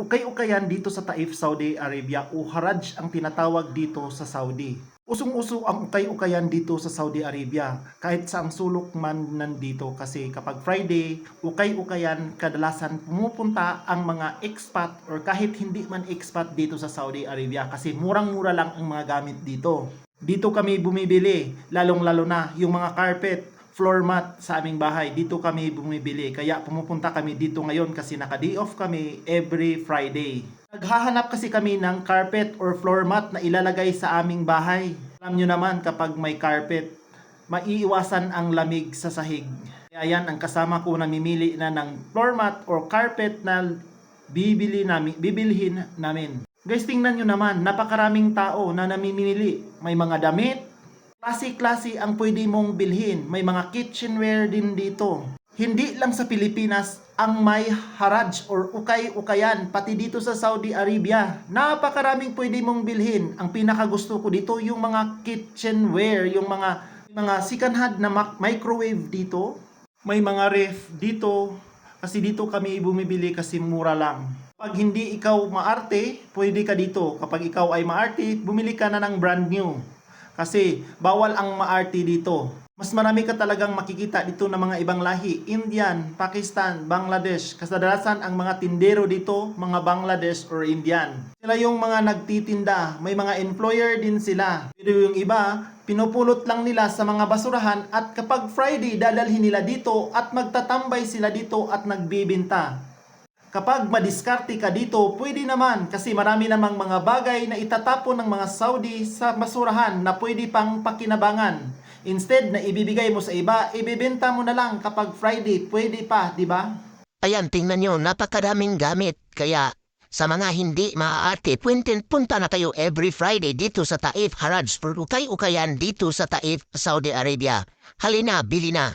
ukay-ukayan dito sa Taif, Saudi Arabia o Haraj ang tinatawag dito sa Saudi. Usong-uso ang ukay-ukayan dito sa Saudi Arabia kahit sa ang sulok man nandito kasi kapag Friday, ukay-ukayan kadalasan pumupunta ang mga expat or kahit hindi man expat dito sa Saudi Arabia kasi murang-mura lang ang mga gamit dito. Dito kami bumibili, lalong-lalo na yung mga carpet, floor mat sa aming bahay. Dito kami bumibili. Kaya pumupunta kami dito ngayon kasi naka-day off kami every Friday. Naghahanap kasi kami ng carpet or floor mat na ilalagay sa aming bahay. Alam nyo naman kapag may carpet, maiiwasan ang lamig sa sahig. Kaya yan ang kasama ko namimili na ng floor mat or carpet na bibili namin, bibilhin namin. Guys, tingnan nyo naman, napakaraming tao na namimili. May mga damit, klase-klase ang pwede mong bilhin. May mga kitchenware din dito. Hindi lang sa Pilipinas ang may haraj or ukay-ukayan, pati dito sa Saudi Arabia. Napakaraming pwede mong bilhin. Ang pinakagusto ko dito yung mga kitchenware, yung mga mga second hand na microwave dito. May mga ref dito kasi dito kami bumibili kasi mura lang. Pag hindi ikaw maarte, pwede ka dito. Kapag ikaw ay maarte, bumili ka na ng brand new. Kasi bawal ang maarte dito. Mas marami ka talagang makikita dito ng mga ibang lahi. Indian, Pakistan, Bangladesh. Kasadasan ang mga tindero dito, mga Bangladesh or Indian. Sila yung mga nagtitinda. May mga employer din sila. Pero yung iba, pinupulot lang nila sa mga basurahan at kapag Friday, dadalhin nila dito at magtatambay sila dito at nagbibinta. Kapag madiskarte ka dito, pwede naman kasi marami namang mga bagay na itatapon ng mga Saudi sa basurahan na pwede pang pakinabangan. Instead na ibibigay mo sa iba, ibibenta mo na lang kapag Friday, pwede pa, di ba? Ayan, tingnan nyo, napakaraming gamit. Kaya, sa mga hindi maaarte, puntin, punta na kayo every Friday dito sa Taif Haraj for ukay-ukayan dito sa Taif, Saudi Arabia. Halina, bili na.